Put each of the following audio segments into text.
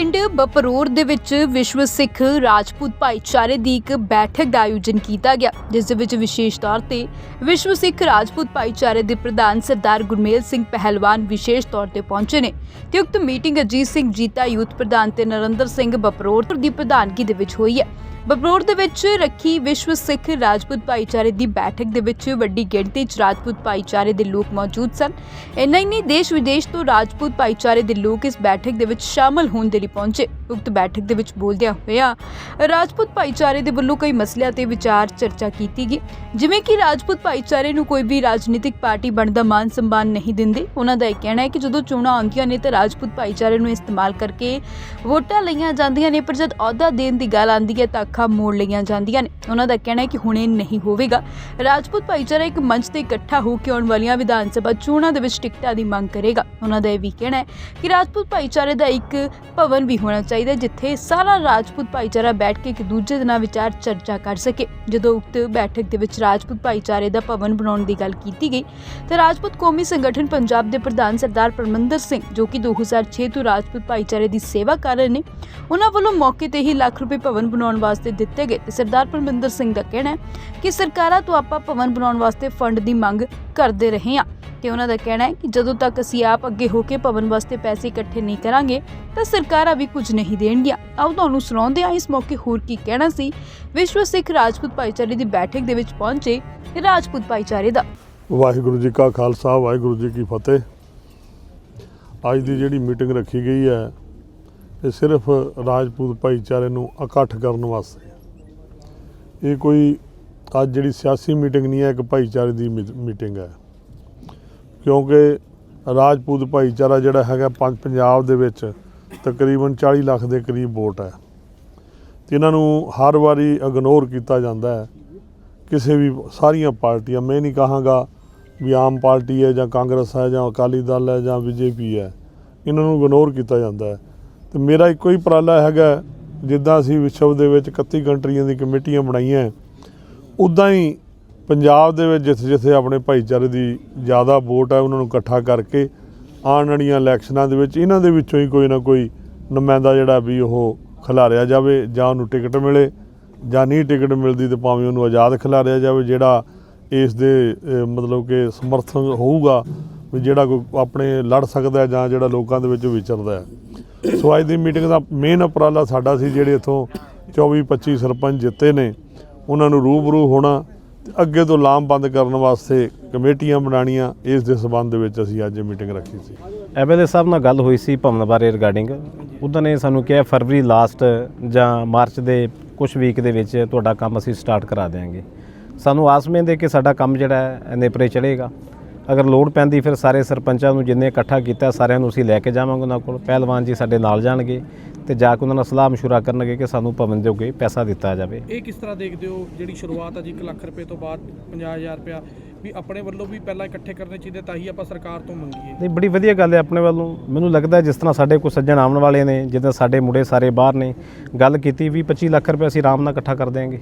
ਪਿੰਡ ਬਪਰੋਰ ਦੇ ਵਿੱਚ ਵਿਸ਼ਵ ਸਿੱਖ ਰਾਜਪੂਤ ਭਾਈਚਾਰੇ ਦੀ ਇੱਕ ਬੈਠਕ ਦਾ ਆਯੋਜਨ ਕੀਤਾ ਗਿਆ, ਜਿਸ ਦੇ ਵਿੱਚ ਵਿਸ਼ੇਸ਼ ਤੌਰ ਤੇ ਵਿਸ਼ਵ ਸਿੱਖ ਰਾਜਪੂਤ ਭਾਈਚਾਰੇ ਦੇ ਪ੍ਰਧਾਨ ਸਰਦਾਰ ਗੁਰਮੇਲ ਸਿੰਘ ਪਹਿਲਵਾਨ ਵਿਸ਼ੇਸ਼ ਤੌਰ ਤੇ ਪਹੁੰਚੇ ਨੇ। ਤੇ ਉਕਤ ਮੀਟਿੰਗ ਅਜੀਤ ਸਿੰਘ ਜੀਤਾ, ਯੂਥ ਪ੍ਰਧਾਨ ਤੇ ਨਰਿੰਦਰ ਸਿੰਘ ਬਪਰੋਰ ਦੀ ਪ੍ਰਧਾਨਗੀ ਦੇ ਵਿੱਚ ਹੋਈ ਹੈ। ਬਪਰੋਰ ਦੇ ਵਿੱਚ ਰੱਖੀ ਵਿਸ਼ਵ ਸਿੱਖ ਰਾਜਪੂਤ ਭਾਈਚਾਰੇ ਦੀ ਬੈਠਕ ਦੇ ਵਿੱਚ ਵੱਡੀ ਗਿਣਤੀ 'ਚ ਰਾਜਪੂਤ ਭਾਈਚਾਰੇ ਦੇ ਲੋਕ ਮੌਜੂਦ ਸਨ। ਇੰਨਾ ਹੀ ਨਹੀਂ, ਦੇਸ਼ ਵਿਦੇਸ਼ ਤੋਂ ਰਾਜਪੂਤ ਭਾਈਚਾਰੇ ਦੇ ਲੋਕ ਇਸ ਬੈਠਕ ਦੇ ਵਿੱਚ ਸ਼ਾਮਲ ਹੋਣ ਦੇ ਲਈ ਪਹੁੰਚੇ। ਉਕਤ ਬੈਠਕ ਦੇ ਵਿੱਚ ਬੋਲਦਿਆਂ ਹੋਇਆਂ ਰਾਜਪੂਤ ਭਾਈਚਾਰੇ ਦੇ ਵੱਲੋਂ ਕਈ ਮਸਲਿਆਂ ਤੇ ਵਿਚਾਰ ਚਰਚਾ ਕੀਤੀ ਗਈ। ਜਿਵੇਂ ਕਿ ਰਾਜਪੂਤ ਭਾਈਚਾਰੇ ਨੂੰ ਕੋਈ ਵੀ ਰਾਜਨੀਤਿਕ ਪਾਰਟੀ ਬਣਦਾ ਮਾਨ ਸਨਮਾਨ ਨਹੀਂ ਦਿੰਦੇ, ਉਹਨਾਂ ਦਾ ਇਹ ਕਹਿਣਾ ਹੈ ਕਿ ਜਦੋਂ ਚੋਣਾਂ ਆਉਂਦੀਆਂ ਨੇ ਤਾਂ ਰਾਜਪੂਤ ਭਾਈਚਾਰੇ ਨੂੰ ਇਸਤੇਮਾਲ ਕਰਕੇ ਵੋਟਾਂ ਲਈਆਂ ਜਾਂਦੀਆਂ ਨੇ, ਪਰ ਜਦ ਅਹੁਦਾ ਦੇਣ ਦੀ ਗੱਲ ਆਉਂਦੀ ਹੈ ਤਾਂ ਅੱਖਾਂ ਮੋੜ ਲਈਆਂ ਜਾਂਦੀਆਂ ਨੇ। ਉਹਨਾਂ ਦਾ ਕਹਿਣਾ ਹੈ ਕਿ ਹੁਣ ਇਹ ਨਹੀਂ ਹੋਵੇਗਾ। ਰਾਜਪੂਤ ਭਾਈਚਾਰਾ ਇੱਕ ਮੰਚ ਤੇ ਇਕੱਠਾ ਹੋ ਕੇ ਆਉਣ ਵਾਲੀਆਂ ਵਿਧਾਨ ਸਭਾ ਚੋਣਾਂ ਦੇ ਵਿੱਚ ਟਿਕਟਾਂ ਦੀ ਮੰਗ ਕਰੇਗਾ। ਉਹਨਾਂ ਦਾ ਇਹ ਵੀ ਕਹਿਣਾ ਹੈ ਕਿ ਰਾਜਪੂਤ ਭਾਈਚਾਰੇ ਦਾ ਇੱਕ ਭਵਨ ਵੀ ਹੋਣਾ ਚਾਹੀਦਾ ਜਿੱਥੇ ਸਾਰਾ ਰਾਜਪੂਤ ਭਾਈਚਾਰਾ ਬੈਠ ਕੇ ਇੱਕ ਦੂਜੇ ਦੇ ਨਾਲ ਵਿਚਾਰ ਚਰਚਾ ਕਰ ਸਕੇ। ਜਦੋਂ ਉਕਤ ਬੈਠਕ ਦੇ ਵਿੱਚ ਰਾਜਪੂਤ ਭਾਈਚਾਰੇ ਦਾ ਭਵਨ ਬਣਾਉਣ ਦੀ ਗੱਲ ਕੀਤੀ ਗਈ, ਤਾਂ ਰਾਜਪੂਤ ਕੌਮੀ ਸੰਗਠਨ ਪੰਜਾਬ ਦੇ ਪ੍ਰਧਾਨ ਸਰਦਾਰ ਪਰਮੰਦਰ ਸਿੰਘ, ਜੋ ਕਿ 2006 ਤੋਂ ਰਾਜਪੂਤ ਭਾਈਚਾਰੇ ਦੀ ਸੇਵਾ ਕਰ ਰਹੇ ਨੇ, ਉਹਨਾਂ ਵੱਲੋਂ ਮੌਕੇ ਤੇ ਹੀ ਲੱਖ ਰੁਪਏ ਭਵਨ ਬਣਾਉਣ ਵਾਸਤੇ ਦਿੱਤੇ ਗਏ ਤੇ ਸਰਦਾਰ ਪਰਮਿੰਦਰ ਸਿੰਘ ਦਾ ਕਹਿਣਾ ਹੈ ਕਿ ਸਰਕਾਰਾਂ ਤੋਂ ਆਪਾਂ ਭਵਨ ਬਣਾਉਣ ਵਾਸਤੇ ਫੰਡ ਦੀ ਮੰਗ ਕਰਦੇ ਰਹੇ ਹਾਂ ਤੇ ਉਹਨਾਂ ਦਾ ਕਹਿਣਾ ਹੈ ਕਿ ਜਦੋਂ ਤੱਕ ਅਸੀਂ ਆਪ ਅੱਗੇ ਹੋ ਕੇ ਭਵਨ ਵਾਸਤੇ ਪੈਸੇ ਇਕੱਠੇ ਨਹੀਂ ਕਰਾਂਗੇ, ਤਾਂ ਸਰਕਾਰਾਂ ਵੀ ਕੁਝ ਨਹੀਂ ਦੇਣਗੀਆਂ। ਆਓ ਤੁਹਾਨੂੰ ਸੁਣਾਉਂਦੇ ਹਾਂ, ਇਸ ਮੌਕੇ ਹੋਰ ਕੀ ਕਹਿਣਾ ਸੀ। ਵਿਸ਼ਵ ਸਿੱਖ ਰਾਜਪੂਤ ਭਾਈਚਾਰੇ ਦੀ ਬੈਠਕ ਦੇ ਵਿੱਚ ਪਹੁੰਚੇ ਰਾਜਪੂਤ ਭਾਈਚਾਰੇ ਦਾ। ਵਾਹਿਗੁਰੂ ਜੀ ਕਾ ਖਾਲਸਾ, ਵਾਹਿਗੁਰੂ ਜੀ ਕੀ ਫਤਿਹ। ਅੱਜ ਦੀ ਜਿਹੜੀ ਮੀਟਿੰਗ ਰੱਖੀ ਗਈ ਹੈ ਇਹ ਸਿਰਫ ਰਾਜਪੂਤ ਭਾਈਚਾਰੇ ਨੂੰ ਇਕੱਠ ਕਰਨ ਵਾਸਤੇ। ਇਹ ਕੋਈ ਅੱਜ ਜਿਹੜੀ ਸਿਆਸੀ ਮੀਟਿੰਗ ਨਹੀਂ ਹੈ, ਇੱਕ ਭਾਈਚਾਰੇ ਦੀ ਮੀ- ਮੀਟਿੰਗ ਹੈ। ਕਿਉਂਕਿ ਰਾਜਪੂਤ ਭਾਈਚਾਰਾ ਜਿਹੜਾ ਹੈਗਾ ਪੰਜ ਪੰਜਾਬ ਦੇ ਵਿੱਚ ਤਕਰੀਬਨ 40 ਲੱਖ ਦੇ ਕਰੀਬ ਵੋਟ ਹੈ। ਤੇ ਇਹਨਾਂ ਨੂੰ ਹਰ ਵਾਰੀ ਇਗਨੋਰ ਕੀਤਾ ਜਾਂਦਾ ਹੈ। ਕਿਸੇ ਵੀ ਸਾਰੀਆਂ ਪਾਰਟੀਆਂ, ਮੈਂ ਨਹੀਂ ਕਹਾਂਗਾ ਵੀ ਆਮ ਪਾਰਟੀ ਹੈ ਜਾਂ ਕਾਂਗਰਸ ਹੈ ਜਾਂ ਅਕਾਲੀ ਦਲ ਹੈ ਜਾਂ ਬੀਜੇਪੀ ਹੈ। ਇਹਨਾਂ ਨੂੰ ਇਗਨੋਰ ਕੀਤਾ ਜਾਂਦਾ ਹੈ। ਤੇ ਮੇਰਾ ਇੱਕੋ ਹੀ ਉਪਰਾਲਾ ਹੈਗਾ, ਜਿੱਦਾਂ ਅਸੀਂ ਵਿਸ਼ਵ ਦੇ ਵਿੱਚ 31 ਕੰਟਰੀਆਂ ਦੀ ਕਮੇਟੀਆਂ ਬਣਾਈਆਂ, ਉਦਾਂ ਹੀ ਪੰਜਾਬ ਦੇ ਵਿੱਚ ਜਿੱਥੇ ਜਿੱਥੇ ਆਪਣੇ ਭਾਈਚਾਰੇ ਦੀ ਜ਼ਿਆਦਾ ਵੋਟ ਹੈ ਉਹਨਾਂ ਨੂੰ ਇਕੱਠਾ ਕਰਕੇ ਆਉਣ ਵਾਲੀਆਂ ਇਲੈਕਸ਼ਨਾਂ ਦੇ ਵਿੱਚ ਇਹਨਾਂ ਦੇ ਵਿੱਚੋਂ ਹੀ ਕੋਈ ਨਾ ਕੋਈ ਨੁਮਾਇੰਦਾ ਜਿਹੜਾ ਵੀ ਉਹ ਖਿਲਾਰਿਆ ਜਾਵੇ, ਜਾਂ ਉਹਨੂੰ ਟਿਕਟ ਮਿਲੇ, ਜਾਂ ਨਹੀਂ ਟਿਕਟ ਮਿਲਦੀ ਤੇ ਭਾਵੇਂ ਉਹਨੂੰ ਆਜ਼ਾਦ ਖਿਲਾਰਿਆ ਜਾਵੇ, ਜਿਹੜਾ ਇਸ ਦੇ ਮਤਲਬ ਕਿ ਸਮਰਥਨ ਹੋਊਗਾ, ਵੀ ਜਿਹੜਾ ਕੋਈ ਆਪਣੇ ਲੜ ਸਕਦਾ ਜਾਂ ਜਿਹੜਾ ਲੋਕਾਂ ਦੇ ਵਿੱਚ ਵਿਚਰਦਾ ਹੈ। ਸੋ ਅੱਜ ਦੀ ਮੀਟਿੰਗ ਦਾ ਮੇਨ ਉਪਰਾਲਾ ਸਾਡਾ ਸੀ ਜਿਹੜੇ ਇਥੋਂ 24 25 ਸਰਪੰਚ ਜਿੱਤੇ ਨੇ, ਉਹਨਾਂ ਨੂੰ ਰੂਬਰੂ ਹੋਣਾ ਤੇ ਅੱਗੇ ਤੋਂ ਲਾਮਬੰਦ ਕਰਨ ਵਾਸਤੇ ਕਮੇਟੀਆਂ ਬਣਾਉਣੀਆਂ, ਇਸ ਦੇ ਸਬੰਧ ਵਿੱਚ ਅਸੀਂ ਅੱਜ ਮੀਟਿੰਗ ਰੱਖੀ ਸੀ। ਐਮਐਲਏ ਸਾਹਿਬ ਨਾਲ ਗੱਲ ਹੋਈ ਸੀ ਭਵਨ ਬਾਰੇ ਰਿਗਾਰਡਿੰਗ ਉਹਨਾਂ ਨੇ ਸਾਨੂੰ ਕਿਹਾ ਫਰਵਰੀ ਲਾਸਟ ਜਾਂ ਮਾਰਚ ਦੇ ਕੁਝ ਵੀਕ ਦੇ ਵਿੱਚ ਤੁਹਾਡਾ ਕੰਮ ਅਸੀਂ ਸਟਾਰਟ ਕਰਾ ਦੇਵਾਂਗੇ ਸਾਨੂੰ ਆਸ ਉਮੀਦ ਕਿ ਸਾਡਾ ਕੰਮ ਜਿਹੜਾ ਹੈ ਨੇਪਰੇ ਚੜੇਗਾ ਅਗਰ ਲੋੜ ਪੈਂਦੀ ਫਿਰ ਸਾਰੇ ਸਰਪੰਚਾਂ ਨੂੰ ਜਿੰਨੇ ਇਕੱਠਾ ਕੀਤਾ ਸਾਰਿਆਂ ਨੂੰ ਅਸੀਂ ਲੈ ਕੇ ਜਾਵਾਂਗੇ ਉਹਨਾਂ ਕੋਲ। ਪਹਿਲਵਾਨ ਜੀ ਸਾਡੇ ਨਾਲ ਜਾਣਗੇ ਤੇ ਜਾ ਕੇ ਉਹਨਾਂ ਨਾਲ ਸਲਾਹ ਮਸ਼ਵਰਾ ਕਰਨਗੇ ਕਿ ਸਾਨੂੰ ਭਵਨ ਜੋਗੇ ਪੈਸਾ ਦਿੱਤਾ ਜਾਵੇ। ਇਹ ਕਿਸ ਤਰ੍ਹਾਂ ਦੇਖਦੇ ਹੋ ਜਿਹੜੀ ਸ਼ੁਰੂਆਤ ਹੈ ਜੀ 1 ਲੱਖ ਰੁਪਏ ਤੋਂ ਬਾਅਦ 50000 ਰੁਪਇਆ ਵੀ ਆਪਣੇ ਵੱਲੋਂ ਵੀ ਪਹਿਲਾਂ ਇਕੱਠੇ ਕਰਨੇ ਚਾਹੀਦੇ ਤਾਂ ਹੀ ਆਪਾਂ ਸਰਕਾਰ ਤੋਂ ਮੰਗੀਏ? ਨਹੀਂ ਬੜੀ ਵਧੀਆ ਗੱਲ ਹੈ ਆਪਣੇ ਵੱਲੋਂ। ਮੈਨੂੰ ਲੱਗਦਾ ਜਿਸ ਤਰ੍ਹਾਂ ਸਾਡੇ ਕੋਲ ਸੱਜਣ ਆਉਣ ਵਾਲੇ ਨੇ ਜਿੱਦਾਂ ਸਾਡੇ ਮੁੰਡੇ ਸਾਰੇ ਬਾਹਰ ਨੇ ਗੱਲ ਕੀਤੀ ਵੀ 25 ਲੱਖ ਰੁਪਏ ਅਸੀਂ ਆਰਾਮ ਨਾਲ ਇਕੱਠਾ ਕਰ ਦਿਆਂਗੇ।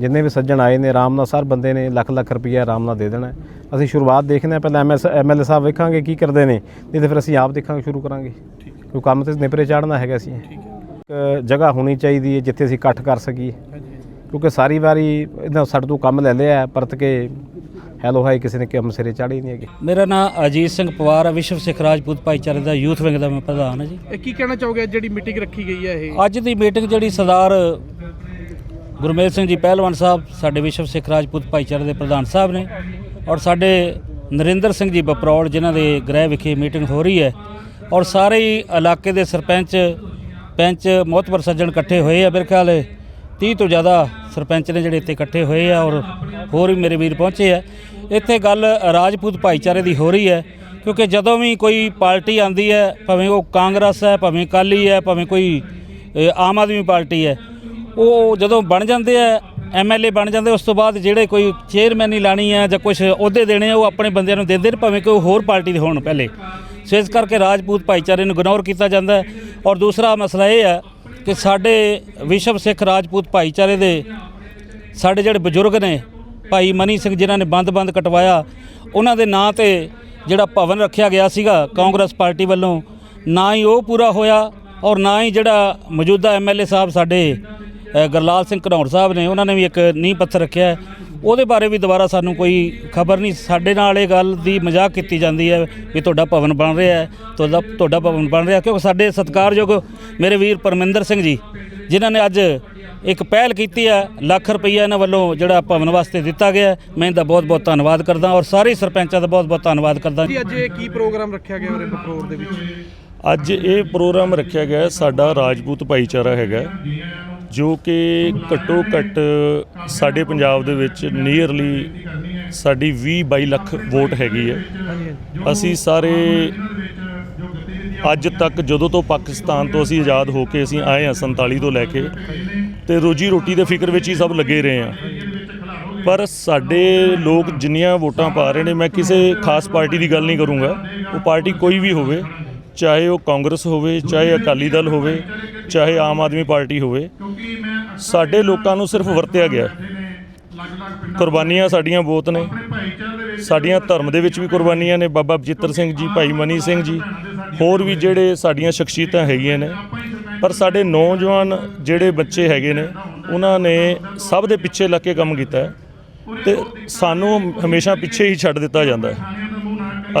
ਜਿੰਨੇ ਵੀ ਸੱਜਣ ਆਏ ਨੇ ਆਰਾਮ ਨਾਲ ਸਰ ਬੰਦੇ ਨੇ ਲੱਖ ਲੱਖ ਰੁਪਈਆ ਆਰਾਮ ਨਾਲ ਦੇ ਦੇਣਾ। ਅਸੀਂ ਸ਼ੁਰੂਆਤ ਦੇਖਦੇ ਹਾਂ ਪਹਿਲਾਂ ਐਮਐਸ ਐਮਐਲਏ ਸਾਹਿਬ ਵੇਖਾਂਗੇ ਕੀ ਕਰਦੇ ਨੇ ਨਹੀਂ ਤਾਂ ਫਿਰ ਅਸੀਂ ਆਪ ਦੇਖਾਂਗੇ ਸ਼ੁਰੂ ਕਰਾਂਗੇ। ਕਿਉਂਕਿ ਕੰਮ ਤੇ ਨਿਪਰੇ ਚਾੜਨਾ ਹੈਗਾ ਅਸੀਂ ਇੱਕ ਜਗ੍ਹਾ ਹੋਣੀ ਚਾਹੀਦੀ ਹੈ ਜਿੱਥੇ ਅਸੀਂ ਇਕੱਠ ਕਰ ਸਕੀਏ। ਕਿਉਂਕਿ ਸਾਰੀ ਵਾਰੀ ਇਹਨਾਂ ਸਾਡੇ ਤੋਂ ਕੰਮ ਲੈ ਲਿਆ ਪਰਤ ਕੇ ਹੈਲੋ ਹਾਈ ਕਿਸੇ ਨੇ ਕੰਮ ਸਿਰੇ ਚਾੜੀ ਨਹੀਂ ਹੈਗੇ। ਮੇਰਾ ਨਾਮ ਅਜੀਤ ਸਿੰਘ ਪਵਾਰ ਹੈ ਵਿਸ਼ਵ ਸਿੱਖ ਰਾਜਪੂਤ ਭਾਈਚਾਰੇ ਦਾ ਯੂਥ ਵਿੰਗ ਦਾ ਮੈਂ ਪ੍ਰਧਾਨ ਹਾਂ ਜੀ। ਇਹ ਕੀ ਕਹਿਣਾ ਚਾਹੋਗੇ? ਜਿਹੜੀ ਮੀਟਿੰਗ ਰੱਖੀ ਗਈ ਹੈ ਇਹ? ਅੱਜ ਦੀ ਮੀਟਿੰਗ ਜਿਹੜੀ ਸਰਦਾਰ ਗੁਰਮੇਲ ਸਿੰਘ ਜੀ ਪਹਿਲਵਾਨ ਸਾਹਿਬ, ਸਾਡੇ ਵਿਸ਼ਵ ਸਿੱਖ ਰਾਜਪੂਤ ਭਾਈਚਾਰੇ ਦੇ ਪ੍ਰਧਾਨ ਸਾਹਿਬ ਨੇ ਔਰ ਸਾਡੇ ਨਰਿੰਦਰ ਸਿੰਘ ਜੀ ਬਪਰੌੜ ਜਿਨ੍ਹਾਂ ਦੇ ਗ੍ਰਹਿ ਵਿਖੇ ਮੀਟਿੰਗ ਹੋ ਰਹੀ ਹੈ ਔਰ ਸਾਰੇ ਹੀ ਇਲਾਕੇ ਦੇ ਸਰਪੰਚ, ਪੰਚ ਮੋਹਤਬਰ ਸੱਜਣ ਇਕੱਠੇ ਹੋਏ ਆ। ਮੇਰੇ ਖਿਆਲ 30 ਤੋਂ ਜ਼ਿਆਦਾ ਸਰਪੰਚ ਨੇ ਜਿਹੜੇ ਇੱਥੇ ਇਕੱਠੇ ਹੋਏ ਆ ਔਰ ਹੋਰ ਵੀ ਮੇਰੇ ਵੀਰ ਪਹੁੰਚੇ ਆ। ਇੱਥੇ ਗੱਲ ਰਾਜਪੂਤ ਭਾਈਚਾਰੇ ਦੀ ਹੋ ਰਹੀ ਹੈ ਕਿਉਂਕਿ ਜਦੋਂ ਵੀ ਕੋਈ ਪਾਰਟੀ ਆਂਦੀ ਹੈ, ਭਾਵੇਂ ਉਹ ਕਾਂਗਰਸ ਹੈ, ਭਾਵੇਂ ਅਕਾਲੀ ਹੈ, ਭਾਵੇਂ ਕੋਈ ਆਮ ਆਦਮੀ ਪਾਰਟੀ ਹੈ ਉਹ ਜਦੋਂ ਬਣ ਜਾਂਦੇ ਆ ਐਮਐਲਏ ਬਣ ਜਾਂਦੇ, ਉਸ ਤੋਂ ਬਾਅਦ ਜਿਹੜੇ ਕੋਈ ਚੇਅਰਮੈਨ ਹੀ ਲਾਣੀ ਹੈ ਜਾਂ ਕੁਝ ਅਹੁਦੇ ਦੇਣੇ ਆ, ਉਹ ਆਪਣੇ ਬੰਦਿਆਂ ਨੂੰ ਦਿੰਦੇ ਨੇ, ਭਾਵੇਂ ਕੋਈ ਹੋਰ ਪਾਰਟੀ ਦੇ ਹੋਣ ਪਹਿਲੇ। ਸੋ ਇਸ ਕਰਕੇ ਰਾਜਪੂਤ ਭਾਈਚਾਰੇ ਨੂੰ ਇਗਨੋਰ ਕੀਤਾ ਜਾਂਦਾ ਹੈ। ਔਰ ਦੂਸਰਾ ਮਸਲਾ ਇਹ ਹੈ ਕਿ ਸਾਡੇ ਵਿਸ਼ਵ ਸਿੱਖ ਰਾਜਪੂਤ ਭਾਈਚਾਰੇ ਦੇ ਸਾਡੇ ਜਿਹੜੇ ਬਜ਼ੁਰਗ ਨੇ, ਭਾਈ ਮਨੀ ਸਿੰਘ ਜਿਨ੍ਹਾਂ ਨੇ ਬੰਦ-ਬੰਦ ਕਟਵਾਇਆ, ਉਹਨਾਂ ਦੇ ਨਾਂ ਤੇ ਜਿਹੜਾ ਭਵਨ ਰੱਖਿਆ ਗਿਆ ਸੀਗਾ ਕਾਂਗਰਸ ਪਾਰਟੀ ਵੱਲੋਂ, ਨਾ ਹੀ ਉਹ ਪੂਰਾ ਹੋਇਆ ਔਰ ਨਾ ਹੀ ਜਿਹੜਾ ਮੌਜੂਦਾ ਐਮਐਲਏ ਸਾਹਿਬ ਸਾਡੇ ਗੁਰਲਾਲ ਸਿੰਘ ਘਨੌਰ ਸਾਹਿਬ ਨੇ ਉਹਨਾਂ ਨੇ ਵੀ ਇੱਕ ਨੀਂਹ ਪੱਥਰ ਰੱਖਿਆ ਹੈ। ਉਹਦੇ ਬਾਰੇ ਵੀ ਦੁਬਾਰਾ ਸਾਨੂੰ ਕੋਈ ਖਬਰ ਨਹੀਂ ਸਾਡੇ ਨਾਲ ਇਹ ਗੱਲ ਦੀ ਮਜ਼ਾਕ ਕੀਤੀ ਜਾਂਦੀ ਹੈ ਵੀ ਤੁਹਾਡਾ ਭਵਨ ਬਣ ਰਿਹਾ ਹੈ ਤੁਹਾਡਾ ਤੁਹਾਡਾ ਭਵਨ ਬਣ ਰਿਹਾ ਕਿਉਂਕਿ ਸਾਡੇ ਸਤਿਕਾਰਯੋਗ ਮੇਰੇ ਵੀਰ ਪਰਮਿੰਦਰ ਸਿੰਘ ਜੀ ਜਿਨ੍ਹਾਂ ਨੇ ਅੱਜ ਇੱਕ ਪਹਿਲ ਕੀਤੀ ਹੈ ਲੱਖ ਰੁਪਈਆ ਇਹਨਾਂ ਵੱਲੋਂ ਜਿਹੜਾ ਭਵਨ ਵਾਸਤੇ ਦਿੱਤਾ ਗਿਆ। ਮੈਂ ਇਹਦਾ ਬਹੁਤ ਬਹੁਤ ਧੰਨਵਾਦ ਕਰਦਾ ਔਰ ਸਾਰੇ ਸਰਪੰਚਾਂ ਦਾ ਬਹੁਤ ਬਹੁਤ ਧੰਨਵਾਦ ਕਰਦਾ ਜੀ ਅੱਜ ਇਹ ਕੀ ਪ੍ਰੋਗਰਾਮ ਰੱਖਿਆ ਗਿਆ ਉਰੇ ਬਪਰੋਰ ਦੇ ਵਿੱਚ ਅੱਜ ਇਹ ਪ੍ਰੋਗਰਾਮ ਰੱਖਿਆ ਗਿਆ ਸਾਡਾ ਰਾਜਪੂਤ ਭਾਈਚਾਰਾ ਹੈਗਾ ਜੋ ਕਿ ਘੱਟੋ ਘੱਟ ਸਾਡੇ ਪੰਜਾਬ ਦੇ ਵਿੱਚ ਨੀਅਰਲੀ ਸਾਡੀ 20 22 ਲੱਖ ਵੋਟ ਹੈਗੀ ਹੈ। ਅਸੀਂ ਸਾਰੇ ਅੱਜ ਤੱਕ ਜਦੋਂ ਤੋਂ ਪਾਕਿਸਤਾਨ ਤੋਂ ਅਸੀਂ ਆਜ਼ਾਦ ਹੋ ਕੇ ਅਸੀਂ ਆਏ ਹਾਂ 47 ਤੋਂ ਲੈ ਕੇ ਤੇ ਰੋਜੀ ਰੋਟੀ ਦੇ ਫਿਕਰ ਵਿੱਚ ਹੀ ਸਭ ਲੱਗੇ ਰਹੇ ਹਾਂ। ਪਰ ਸਾਡੇ ਲੋਕ ਜਿੰਨੀਆਂ ਵੋਟਾਂ ਪਾ ਰਹੇ ਨੇ, ਮੈਂ ਕਿਸੇ ਖਾਸ ਪਾਰਟੀ ਦੀ ਗੱਲ ਨਹੀਂ ਕਰੂੰਗਾ। ਉਹ ਪਾਰਟੀ ਕੋਈ ਵੀ ਹੋਵੇ, ਚਾਹੇ ਉਹ ਕਾਂਗਰਸ ਹੋਵੇ, ਚਾਹੇ ਅਕਾਲੀ ਦਲ ਹੋਵੇ ਚਾਹੇ ਆਮ ਆਦਮੀ ਪਾਰਟੀ ਹੋਵੇ, ਸਾਡੇ ਲੋਕਾਂ ਨੂੰ ਸਿਰਫ ਵਰਤਿਆ ਗਿਆ। ਕੁਰਬਾਨੀਆਂ ਸਾਡੀਆਂ ਬਹੁਤ ਨੇ। ਸਾਡੀਆਂ ਧਰਮ ਦੇ ਵਿੱਚ ਵੀ ਕੁਰਬਾਨੀਆਂ ਨੇ। ਬਾਬਾ ਬਜਿੱਤਰ ਸਿੰਘ ਜੀ, ਭਾਈ ਮਨੀ ਸਿੰਘ ਜੀ, ਹੋਰ ਵੀ ਜਿਹੜੇ ਸਾਡੀਆਂ ਸ਼ਖਸੀਅਤਾਂ ਹੈਗੀਆਂ ਨੇ। ਪਰ ਸਾਡੇ ਨੌਜਵਾਨ ਜਿਹੜੇ ਬੱਚੇ ਹੈਗੇ ਨੇ, ਉਹਨਾਂ ਨੇ ਸਭ ਦੇ ਪਿੱਛੇ ਲੱਗ ਕੇ ਕੰਮ ਕੀਤਾ ਹੈ ਤੇ ਸਾਨੂੰ ਹਮੇਸ਼ਾ ਪਿੱਛੇ ਹੀ ਛੱਡ ਦਿੱਤਾ ਜਾਂਦਾ ਹੈ।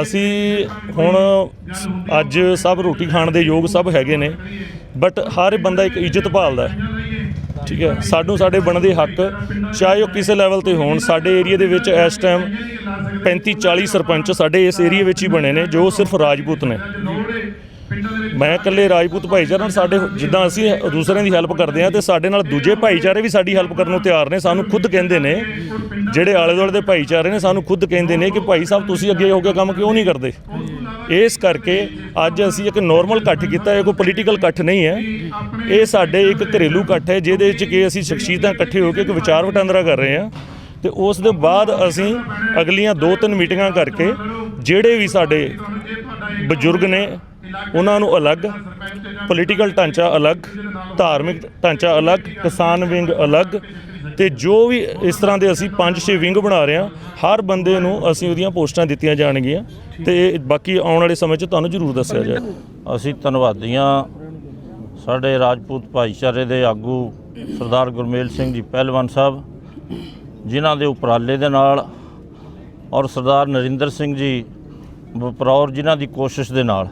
ਅਸੀਂ ਹੁਣ ਅੱਜ ਸਭ ਰੋਟੀ ਖਾਣ ਦੇ ਯੋਗ ਸਭ ਹੈਗੇ ਨੇ। ਬਟ ਹਰ ਬੰਦਾ ਇੱਕ ਇੱਜ਼ਤ ਭਾਲਦਾ ਹੈ। ਠੀਕ ਹੈ? ਸਾਨੂੰ ਸਾਡੇ ਬਣਦੇ ਹੱਕ, ਚਾਹੇ ਉਹ ਕਿਸੇ ਲੈਵਲ ਤੇ ਹੋਣ, ਸਾਡੇ ਏਰੀਆ ਦੇ ਵਿੱਚ ਇਸ ਟਾਈਮ 35 40 ਸਰਪੰਚ ਸਾਡੇ ਇਸ ਏਰੀਆ ਵਿੱਚ ਹੀ ਬਣੇ ਨੇ, ਜੋ ਸਿਰਫ ਰਾਜਪੂਤ ਨੇ। ਮੈਂ ਇਕੱਲੇ ਰਾਜਪੂਤ ਭਾਈਚਾਰਾ ਨਾਲ ਸਾਡੇ ਜਿੱਦਾਂ ਅਸੀਂ ਦੂਸਰਿਆਂ ਦੀ ਹੈਲਪ ਕਰਦੇ ਆ ਤੇ ਸਾਡੇ ਨਾਲ ਦੂਜੇ ਭਾਈਚਾਰੇ ਵੀ ਸਾਡੀ ਹੈਲਪ ਕਰਨ ਨੂੰ ਤਿਆਰ ਨੇ। ਸਾਨੂੰ ਖੁਦ ਕਹਿੰਦੇ ਨੇ, ਜਿਹੜੇ ਆਲੇ ਦੁਆਲੇ ਦੇ ਭਾਈਚਾਰੇ ਨੇ, ਸਾਨੂੰ ਖੁਦ ਕਹਿੰਦੇ ਨੇ ਕਿ ਭਾਈ ਸਾਹਿਬ ਤੁਸੀਂ ਅੱਗੇ ਹੋ ਕੇ ਕੰਮ ਕਿਉਂ ਨਹੀਂ ਕਰਦੇ? ਇਸ ਕਰਕੇ ਅੱਜ ਅਸੀਂ ਇੱਕ ਨਾਰਮਲ ਇਕੱਠ ਕੀਤਾ ਇਹ ਕੋਈ ਪੋਲੀਟੀਕਲ ਇਕੱਠ ਨਹੀਂ ਹੈ। ਇਹ ਸਾਡੇ ਇੱਕ ਘਰੇਲੂ ਇਕੱਠ ਹੈ, ਜਿਹਦੇ ਵਿੱਚ ਕਿ ਅਸੀਂ ਸ਼ਖਸੀਅਤਾਂ ਇਕੱਠੇ ਹੋ ਕੇ ਇੱਕ ਵਿਚਾਰ ਵਟਾਂਦਰਾ ਕਰ ਰਹੇ ਹਾਂ। ਤੇ ਉਸ ਦੇ ਬਾਅਦ ਅਸੀਂ ਅਗਲੀਆਂ ਦੋ ਤਿੰਨ ਮੀਟਿੰਗਾਂ ਕਰਕੇ ਜਿਹੜੇ ਵੀ ਸਾਡੇ ਬਜ਼ੁਰਗ ਨੇ, ਉਹਨਾਂ ਨੂੰ ਅਲੱਗ ਪੋਲੀਟੀਕਲ ਢਾਂਚਾ ਅਲੱਗ, ਧਾਰਮਿਕ ਢਾਂਚਾ ਅਲੱਗ, ਕਿਸਾਨ ਵਿੰਗ ਅਲੱਗ ਤੇ ਜੋ ਵੀ ਇਸ ਤਰ੍ਹਾਂ ਦੇ ਅਸੀਂ 5-6 ਵਿੰਗ ਬਣਾ ਰਹੇ ਹਾਂ, ਹਰ ਬੰਦੇ ਨੂੰ ਅਸੀਂ ਉਹਦੀਆਂ ਪੋਸਟਾਂ ਦਿੱਤੀਆਂ ਜਾਣਗੀਆਂ ਤੇ ਇਹ ਬਾਕੀ ਆਉਣ ਵਾਲੇ ਸਮੇਂ 'ਚ ਤੁਹਾਨੂੰ ਜ਼ਰੂਰ ਦੱਸਿਆ ਜਾਏ। ਅਸੀਂ ਧੰਨਵਾਦੀ ਹਾਂ ਸਾਡੇ ਰਾਜਪੂਤ ਭਾਈਚਾਰੇ ਦੇ ਆਗੂ ਸਰਦਾਰ ਗੁਰਮੇਲ ਸਿੰਘ ਜੀ ਪਹਿਲਵਾਨ ਸਾਹਿਬ, ਜਿਨ੍ਹਾਂ ਦੇ ਉਪਰਾਲੇ ਦੇ ਨਾਲ ਔਰ ਸਰਦਾਰ ਨਰਿੰਦਰ ਸਿੰਘ ਜੀ ਬਪਰੌਰ ਜਿਨ੍ਹਾਂ ਦੀ ਕੋਸ਼ਿਸ਼ ਦੇ ਨਾਲ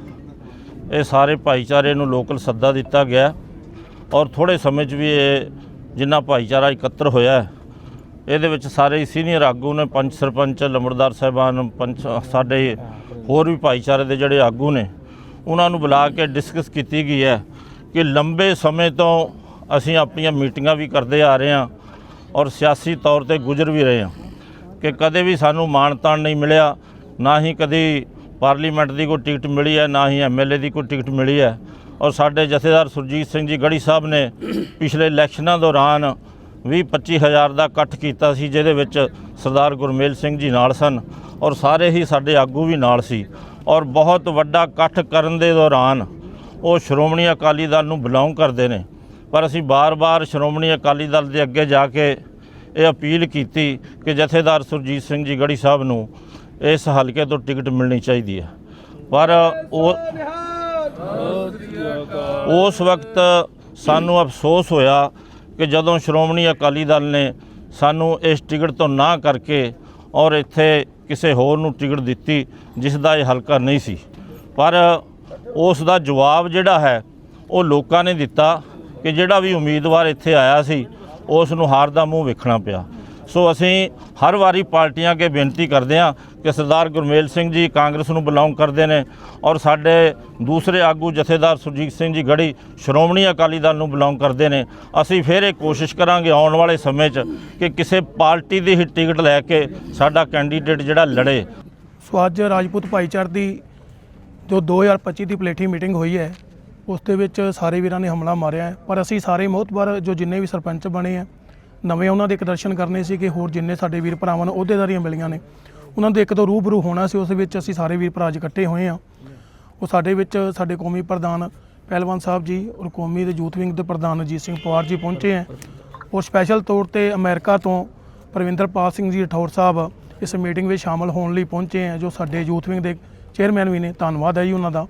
ਇਹ ਸਾਰੇ ਭਾਈਚਾਰੇ ਨੂੰ ਲੋਕਲ ਸੱਦਾ ਦਿੱਤਾ ਗਿਆ ਔਰ ਥੋੜੇ ਸਮੇਂ 'ਚ ਵੀ ਇਹ ਜਿੰਨਾ ਭਾਈਚਾਰਾ ਇਕੱਤਰ ਹੋਇਆ ਹੈ, ਇਹਦੇ ਵਿੱਚ ਸਾਰੇ ਸੀਨੀਅਰ ਆਗੂ ਨੇ ਪੰਚ ਸਰਪੰਚ ਲੰਬੜਦਾਰ ਸਾਹਿਬਾਨ ਪੰਚ ਸਾਡੇ ਹੋਰ ਵੀ ਭਾਈਚਾਰੇ ਦੇ ਜਿਹੜੇ ਆਗੂ ਨੇ ਉਹਨਾਂ ਨੂੰ ਬੁਲਾ ਕੇ ਡਿਸਕਸ ਕੀਤੀ ਗਈ ਹੈ ਕਿ ਲੰਬੇ ਸਮੇਂ ਤੋਂ ਅਸੀਂ ਆਪਣੀਆਂ ਮੀਟਿੰਗਾਂ ਵੀ ਕਰਦੇ ਆ ਰਹੇ ਹਾਂ ਔਰ ਸਿਆਸੀ ਤੌਰ ਤੇ ਗੁਜ਼ਰ ਵੀ ਰਹੇ ਹਾਂ ਕਿ ਕਦੇ ਵੀ ਸਾਨੂੰ ਮਾਣ ਤਾਣ ਨਹੀਂ ਮਿਲਿਆ ਨਾ ਹੀ ਕਦੀ ਪਾਰਲੀਮੈਂਟ ਦੀ ਕੋਈ ਟਿਕਟ ਮਿਲੀ ਹੈ ਨਾ ਹੀ ਐਮਐਲਏ ਦੀ ਕੋਈ ਟਿਕਟ ਮਿਲੀ ਹੈ। ਔਰ ਸਾਡੇ ਜਥੇਦਾਰ ਸੁਰਜੀਤ ਸਿੰਘ ਜੀ ਗੜੀ ਸਾਹਿਬ ਨੇ ਪਿਛਲੇ ਇਲੈਕਸ਼ਨਾਂ ਦੌਰਾਨ 20 ਹਜ਼ਾਰ ਦਾ ਇਕੱਠ ਕੀਤਾ ਸੀ, ਜਿਹਦੇ ਵਿੱਚ ਸਰਦਾਰ ਗੁਰਮੇਲ ਸਿੰਘ ਜੀ ਨਾਲ ਸਨ ਔਰ ਸਾਰੇ ਹੀ ਸਾਡੇ ਆਗੂ ਵੀ ਨਾਲ ਸੀ ਔਰ ਬਹੁਤ ਵੱਡਾ ਇਕੱਠ ਕਰਨ ਦੇ ਦੌਰਾਨ ਉਹ ਸ਼੍ਰੋਮਣੀ ਅਕਾਲੀ ਦਲ ਨੂੰ ਬਿਲੋਂਗ ਕਰਦੇ ਨੇ। ਪਰ ਅਸੀਂ ਬਾਰ-ਬਾਰ ਸ਼੍ਰੋਮਣੀ ਅਕਾਲੀ ਦਲ ਦੇ ਅੱਗੇ ਜਾ ਕੇ ਇਹ ਅਪੀਲ ਕੀਤੀ ਕਿ ਜਥੇਦਾਰ ਸੁਰਜੀਤ ਸਿੰਘ ਜੀ ਗੜੀ ਸਾਹਿਬ ਨੂੰ ਇਸ ਹਲਕੇ ਤੋਂ ਟਿਕਟ ਮਿਲਣੀ ਚਾਹੀਦੀ ਹੈ। ਪਰ ਉਹ ਉਸ ਵਕਤ ਸਾਨੂੰ ਅਫਸੋਸ ਹੋਇਆ ਕਿ ਜਦੋਂ ਸ਼੍ਰੋਮਣੀ ਅਕਾਲੀ ਦਲ ਨੇ ਸਾਨੂੰ ਇਸ ਟਿਕਟ ਤੋਂ ਨਾ ਕਰਕੇ ਔਰ ਇੱਥੇ ਕਿਸੇ ਹੋਰ ਨੂੰ ਟਿਕਟ ਦਿੱਤੀ, ਜਿਸ ਦਾ ਇਹ ਹਲਕਾ ਨਹੀਂ ਸੀ। ਪਰ ਉਸ ਦਾ ਜਵਾਬ ਜਿਹੜਾ ਹੈ, ਉਹ ਲੋਕਾਂ ਨੇ ਦਿੱਤਾ ਕਿ ਜਿਹੜਾ ਵੀ ਉਮੀਦਵਾਰ ਇੱਥੇ ਆਇਆ ਸੀ, ਉਸ ਨੂੰ ਹਾਰ ਦਾ ਮੂੰਹ ਵੇਖਣਾ ਪਿਆ। ਸੋ ਅਸੀਂ ਹਰ ਵਾਰੀ ਪਾਰਟੀਆਂ ਕੇ ਬੇਨਤੀ ਕਰਦੇ ਹਾਂ ਕਿ ਸਰਦਾਰ ਗੁਰਮੇਲ ਸਿੰਘ ਜੀ ਕਾਂਗਰਸ ਨੂੰ ਬਿਲੋਂਗ ਕਰਦੇ ਨੇ ਔਰ ਸਾਡੇ ਦੂਸਰੇ ਆਗੂ ਜਥੇਦਾਰ ਸੁਰਜੀਤ ਸਿੰਘ ਜੀ ਗੜੀ ਸ਼੍ਰੋਮਣੀ ਅਕਾਲੀ ਦਲ ਨੂੰ ਬਿਲੋਂਗ ਕਰਦੇ ਨੇ। ਅਸੀਂ ਫਿਰ ਇਹ ਕੋਸ਼ਿਸ਼ ਕਰਾਂਗੇ ਆਉਣ ਵਾਲੇ ਸਮੇਂ 'ਚ ਕਿ ਕਿਸੇ ਪਾਰਟੀ ਦੀ ਹੀ ਟਿਕਟ ਲੈ ਕੇ ਸਾਡਾ ਕੈਂਡੀਡੇਟ ਜਿਹੜਾ ਲੜੇ। ਸੋ ਅੱਜ ਰਾਜਪੂਤ ਭਾਈਚਾਰ ਦੀ ਜੋ 2025 ਦੀ ਪਲੇਠੀ ਮੀਟਿੰਗ ਹੋਈ ਹੈ, ਉਸ ਦੇ ਵਿੱਚ ਸਾਰੇ ਵੀਰਾਂ ਨੇ ਹਮਲਾ ਮਾਰਿਆ ਹੈ। ਪਰ ਅਸੀਂ ਸਾਰੇ ਮੋਹਤਬਰ ਜੋ ਜਿੰਨੇ ਵੀ ਸਰਪੰਚ ਬਣੇ ਆ ਨਵੇਂ ਉਹਨਾਂ ਦੇ ਇੱਕ ਦਰਸ਼ਨ ਕਰਨੇ ਸੀ ਕਿ ਹੋਰ ਜਿੰਨੇ ਸਾਡੇ ਵੀਰ ਭਰਾਵਾਂ ਨੂੰ ਅਹੁਦੇਦਾਰੀਆਂ ਮਿਲੀਆਂ ਨੇ। ਉਹਨਾਂ ਦੇ ਇੱਕ ਤੋਂ ਰੂਬਰੂ ਹੋਣਾ ਸੀ, ਉਸ ਵਿੱਚ ਅਸੀਂ ਸਾਰੇ ਵੀਰ ਭਰਾ ਅੱਜ ਇਕੱਠੇ ਹੋਏ ਆ ਉਹ ਸਾਡੇ ਵਿੱਚ ਸਾਡੇ ਕੌਮੀ ਪ੍ਰਧਾਨ ਪਹਿਲਵਾਨ ਸਾਹਿਬ ਜੀ, ਔਰ ਕੌਮੀ ਦੇ ਯੂਥ ਵਿੰਗ ਦੇ ਪ੍ਰਧਾਨ ਅਜੀਤ ਸਿੰਘ ਪਵਾਰ ਜੀ ਪਹੁੰਚੇ ਹੈ। ਔਰ ਸਪੈਸ਼ਲ ਤੌਰ ਤੇ ਅਮਰੀਕਾ ਤੋਂ ਪ੍ਰਵਿੰਦਰਪਾਲ ਸਿੰਘ ਜੀ ਠੌਰ ਸਾਹਿਬ ਇਸ ਮੀਟਿੰਗ ਵਿੱਚ ਸ਼ਾਮਲ ਹੋਣ ਲਈ ਪਹੁੰਚੇ ਹੈ, ਜੋ ਸਾਡੇ ਯੂਥ ਵਿੰਗ ਦੇ ਚੇਅਰਮੈਨ ਵੀ ਨੇ। ਧੰਨਵਾਦ ਹੈ ਜੀ ਉਹਨਾਂ ਦਾ।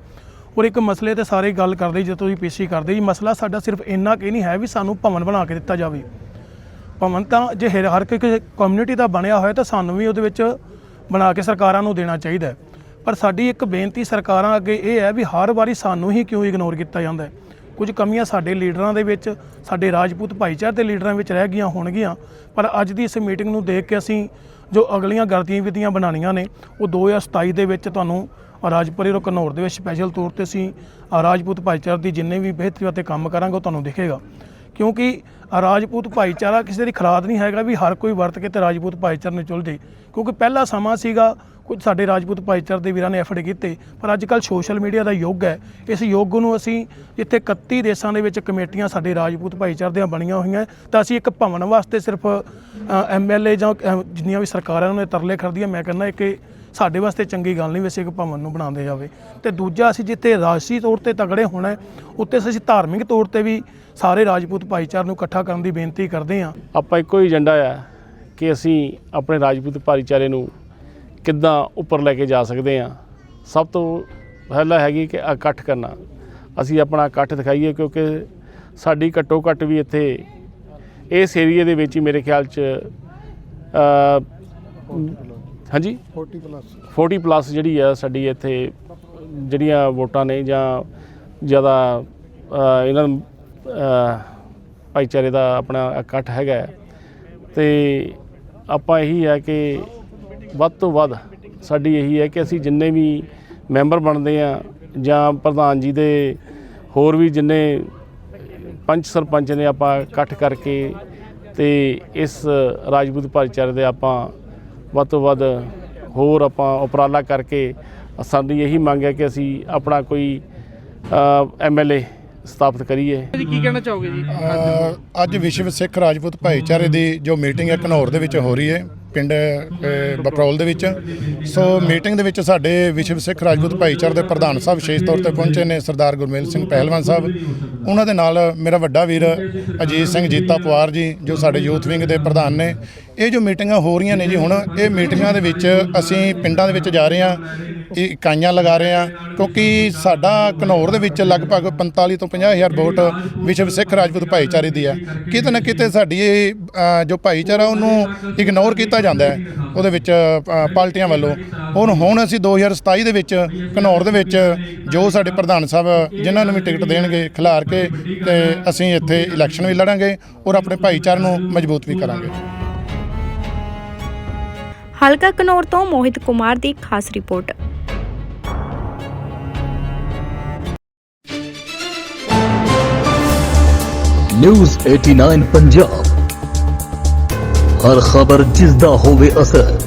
ਔਰ ਇੱਕ ਮਸਲੇ ਤੇ ਸਾਰੇ ਗੱਲ ਕਰਦੇ, ਜਦੋਂ ਤੁਸੀਂ ਪੇਸ਼ੀ ਕਰਦੇ ਜੀ, ਮਸਲਾ ਸਾਡਾ ਸਿਰਫ ਇੰਨਾ ਕਿ ਨਹੀਂ ਹੈ ਵੀ ਸਾਨੂੰ ਭਵਨ ਬਣਾ ਕੇ ਦਿੱਤਾ ਜਾਵੇ। ਭਵਨ ਤਾਂ ਜੇ ਹਰ ਹਰ ਇੱਕ ਕਮਿਊਨਿਟੀ ਦਾ ਬਣਿਆ ਹੋਇਆ ਤਾਂ ਸਾਨੂੰ ਵੀ ਉਹਦੇ ਵਿੱਚ ਬਣਾ ਕੇ ਸਰਕਾਰਾਂ ਨੂੰ ਦੇਣਾ ਚਾਹੀਦਾ ਪਰ ਸਾਡੀ ਇੱਕ ਬੇਨਤੀ ਸਰਕਾਰਾਂ ਅੱਗੇ ਇਹ ਹੈ ਵੀ ਹਰ ਵਾਰੀ ਸਾਨੂੰ ਹੀ ਕਿਉਂ ਇਗਨੋਰ ਕੀਤਾ ਜਾਂਦਾ ਹੈ? ਕੁਝ ਕਮੀਆਂ ਸਾਡੇ ਲੀਡਰਾਂ ਦੇ ਵਿੱਚ, ਸਾਡੇ ਰਾਜਪੂਤ ਭਾਈਚਾਰੇ ਦੇ ਲੀਡਰਾਂ ਵਿੱਚ ਰਹਿ ਗਈਆਂ ਹੋਣਗੀਆਂ, ਪਰ ਅੱਜ ਦੀ ਇਸ ਮੀਟਿੰਗ ਨੂੰ ਦੇਖ ਕੇ ਅਸੀਂ ਜੋ ਅਗਲੀਆਂ ਗਤੀਵਿਧੀਆਂ ਬਣਾਉਣੀਆਂ ਨੇ, ਉਹ 2027 ਦੇ ਵਿੱਚ ਤੁਹਾਨੂੰ ਰਾਜਪੁਰੇ ਔਰ ਘਨੌਰ ਦੇ ਵਿੱਚ ਸਪੈਸ਼ਲ ਤੌਰ ਤੇ ਅਸੀਂ ਰਾਜਪੂਤ ਭਾਈਚਾਰੇ ਦੀ ਜਿੰਨੇ ਵੀ ਬਿਹਤਰੀ ਅਤੇ ਕੰਮ ਕਰਾਂਗੇ, ਉਹ ਤੁਹਾਨੂੰ ਦਿਖੇਗਾ। ਕਿਉਂਕਿ ਰਾਜਪੂਤ ਭਾਈਚਾਰਾ ਕਿਸੇ ਦੀ ਖਰਾਦ ਨਹੀਂ ਹੈਗਾ ਵੀ ਹਰ ਕੋਈ ਵਰਤ ਕੇ ਤੇ ਰਾਜਪੂਤ ਭਾਈਚਾਰੇ ਨੂੰ ਚੁੱਲ ਜੇ ਕਿਉਂਕਿ ਪਹਿਲਾ ਸਮਾਂ ਸੀਗਾ, ਕੁਝ ਸਾਡੇ ਰਾਜਪੂਤ ਭਾਈਚਾਰੇ ਦੇ ਵੀਰਾਂ ਨੇ ਐਫਰਟ ਕੀਤੇ, ਪਰ ਅੱਜ ਕੱਲ ਸੋਸ਼ਲ ਮੀਡੀਆ ਦਾ ਯੁੱਗ ਹੈ। ਇਸ ਯੁੱਗ ਨੂੰ ਅਸੀਂ ਜਿੱਥੇ 31 ਦੇਸ਼ਾਂ ਦੇ ਵਿੱਚ ਕਮੇਟੀਆਂ ਸਾਡੇ ਰਾਜਪੂਤ ਭਾਈਚਾਰੇ ਦੀਆਂ ਬਣੀਆਂ ਹੋਈਆਂ, ਤਾਂ ਅਸੀਂ ਇੱਕ ਭਵਨ ਵਾਸਤੇ ਸਿਰਫ ਐਮਐਲਏ ਜਾਂ ਜਿੰਨੀਆਂ ਵੀ ਸਰਕਾਰਾਂ ਉਹਨਾਂ ਨੇ ਤਰਲੇ ਖੜਦੀਆਂ ਮੈਂ ਕਹਿੰਦਾ ਕਿ ਸਾਡੇ ਵਾਸਤੇ ਚੰਗੀ ਗੱਲ ਨਹੀਂ ਵੈਸੇ ਇੱਕ ਭਵਨ ਨੂੰ ਬਣਾਉਂਦੇ ਜਾਵੇ। ਤੇ ਦੂਜਾ ਅਸੀਂ ਜਿੱਥੇ ਰਾਜਸੀ ਤੌਰ ਤੇ ਤਗੜੇ ਹੋਣਾ ਹੈ, ਉੱਤੇ ਅਸੀਂ ਧਾਰਮਿਕ ਤੌਰ ਤੇ ਵੀ ਸਾਰੇ ਰਾਜਪੂਤ ਭਾਈਚਾਰੇ ਨੂੰ ਇਕੱਠਾ ਕਰਨ ਦੀ ਬੇਨਤੀ ਕਰਦੇ ਹਾਂ। ਆਪਾਂ ਇੱਕੋ ਹੀ ਏਜੰਡਾ ਆ ਕਿ ਅਸੀਂ ਆਪਣੇ ਰਾਜਪੂਤ ਭਾਈਚਾਰੇ ਨੂੰ ਕਿੱਦਾਂ ਉੱਪਰ ਲੈ ਕੇ ਜਾ ਸਕਦੇ ਹਾਂ। ਸਭ ਤੋਂ ਪਹਿਲਾਂ ਹੈਗੀ ਕਿ ਇਕੱਠ ਕਰਨਾ। ਅਸੀਂ ਆਪਣਾ ਇਕੱਠ ਦਿਖਾਈਏ ਕਿਉਂਕਿ ਸਾਡੀ ਘੱਟੋ ਘੱਟ ਵੀ ਇੱਥੇ ਇਸ ਏਰੀਏ ਦੇ ਵਿੱਚ ਹੀ ਮੇਰੇ ਖਿਆਲ 'ਚ ਹਾਂਜੀ 40 ਪਲੱਸ 40 ਪਲੱਸ ਜਿਹੜੀ ਆ ਸਾਡੀ ਇੱਥੇ ਜਿਹੜੀਆਂ ਵੋਟਾਂ ਨੇ ਜਾਂ ਜ਼ਿਆਦਾ ਇਹਨਾਂ ਭਾਈਚਾਰੇ ਦਾ ਆਪਣਾ ਇਕੱਠ ਹੈਗਾ। ਤੇ ਆਪਾਂ ਇਹੀ ਹੈ ਕਿ ਵੱਧ ਤੋਂ ਵੱਧ ਸਾਡੀ ਇਹੀ ਹੈ ਕਿ ਅਸੀਂ ਜਿੰਨੇ ਵੀ ਮੈਂਬਰ ਬਣਦੇ ਆ ਜਾਂ ਪ੍ਰਧਾਨ ਜੀ ਦੇ ਹੋਰ ਵੀ ਜਿੰਨੇ ਪੰਚ ਸਰਪੰਚ ਨੇ ਆਪਾਂ ਇਕੱਠ ਕਰਕੇ ਤੇ ਇਸ ਰਾਜਪੂਤ ਭਾਈਚਾਰੇ ਦੇ ਆਪਾਂ ਵੱਧ ਤੋਂ ਵੱਧ ਹੋਰ ਆਪਾਂ ਉਪਰਾਲਾ ਕਰਕੇ ਸਾਡੀ ਇਹੀ ਮੰਗ ਹੈ ਕਿ ਅਸੀਂ ਆਪਣਾ ਕੋਈ ਐਮਐਲਏ ਸਥਾਪਿਤ ਕਰੀਏ। ਜੀ ਕੀ ਕਹਿਣਾ ਚਾਹੋਗੇ ਜੀ? ਅੱਜ ਵਿਸ਼ਵ ਸਿੱਖ ਰਾਜਪੂਤ ਭਾਈਚਾਰੇ ਦੀ ਜੋ ਮੀਟਿੰਗ ਹੈ ਘਨੌਰ ਦੇ ਵਿੱਚ ਹੋ ਰਹੀ ਹੈ ਪਿੰਡ ਬਪਰੌਲ ਦੇ ਵਿੱਚ। ਸੋ ਮੀਟਿੰਗ ਦੇ ਵਿੱਚ ਸਾਡੇ ਵਿਸ਼ਵ ਸਿੱਖ ਰਾਜਪੂਤ ਭਾਈਚਾਰੇ ਦੇ ਪ੍ਰਧਾਨ ਸਾਹਿਬ ਵਿਸ਼ੇਸ਼ ਤੌਰ ਤੇ ਪਹੁੰਚੇ ਨੇ ਸਰਦਾਰ ਗੁਰਮੇਲ ਸਿੰਘ ਪਹਿਲਵਾਨ ਸਾਹਿਬ। ਉਹਨਾਂ ਦੇ ਨਾਲ ਮੇਰਾ ਵੱਡਾ ਵੀਰ ਅਜੀਤ ਸਿੰਘ ਜੀਤਾ ਪਵਾਰ ਜੀ ਜੋ ਸਾਡੇ ਯੂਥ ਵਿੰਗ ਦੇ ਪ੍ਰਧਾਨ ਨੇ। ਇਹ ਜੋ ਮੀਟਿੰਗਾਂ ਹੋ ਰਹੀਆਂ ਨੇ ਜੀ ਹੁਣ, ਇਹ ਮੀਟਿੰਗਾਂ ਦੇ ਵਿੱਚ ਅਸੀਂ ਪਿੰਡਾਂ ਦੇ ਵਿੱਚ ਜਾ ਰਹੇ ਹਾਂ, ਇਹ ਇਕਾਈਆਂ ਲਗਾ ਰਹੇ ਹਾਂ, ਕਿਉਂਕਿ ਸਾਡਾ ਘਨੌਰ ਦੇ ਵਿੱਚ ਲਗਭਗ 45 ਤੋਂ 50 ਹਜ਼ਾਰ ਵੋਟ ਵਿਸ਼ਵ ਸਿੱਖ ਰਾਜਪੂਤ ਭਾਈਚਾਰੇ ਦੀ ਆ ਕਿਤੇ ਨਾ ਕਿਤੇ ਸਾਡੀ ਇਹ ਜੋ ਭਾਈਚਾਰਾ ਉਹਨੂੰ ਇਗਨੋਰ ਕੀਤਾ ਜਾਂਦਾ ਹੈ, ਉਹਦੇ ਵਿੱਚ ਪਾਰਟੀਆਂ ਵੱਲੋਂ। ਹੁਣ ਹੁਣ ਅਸੀਂ 2027 ਦੇ ਵਿੱਚ ਘਨੌਰ ਦੇ ਵਿੱਚ ਜੋ ਸਾਡੇ ਪ੍ਰਧਾਨ ਸਾਹਿਬ ਜਿਨ੍ਹਾਂ ਨੂੰ ਵੀ ਟਿਕਟ ਦੇਣਗੇ, ਖਿਲਾਰ ਕੇ ਤੇ ਅਸੀਂ ਇੱਥੇ ਇਲੈਕਸ਼ਨ ਵੀ ਲੜਾਂਗੇ ਔਰ ਆਪਣੇ ਭਾਈਚਾਰੇ ਨੂੰ ਮਜ਼ਬੂਤ ਵੀ ਕਰਾਂਗੇ। ਹਲਕਾ ਕਨੌਰ ਤੋਂ ਮੋਹਿਤ ਕੁਮਾਰ ਦੀ ਖਾਸ ਰਿਪੋਰਟ। ਨਿਊਜ਼ 89 ਪੰਜਾਬ। ਹਰ ਖਬਰ ਜਿਸ ਦਾ ਹੋਵੇ ਅਸਰ।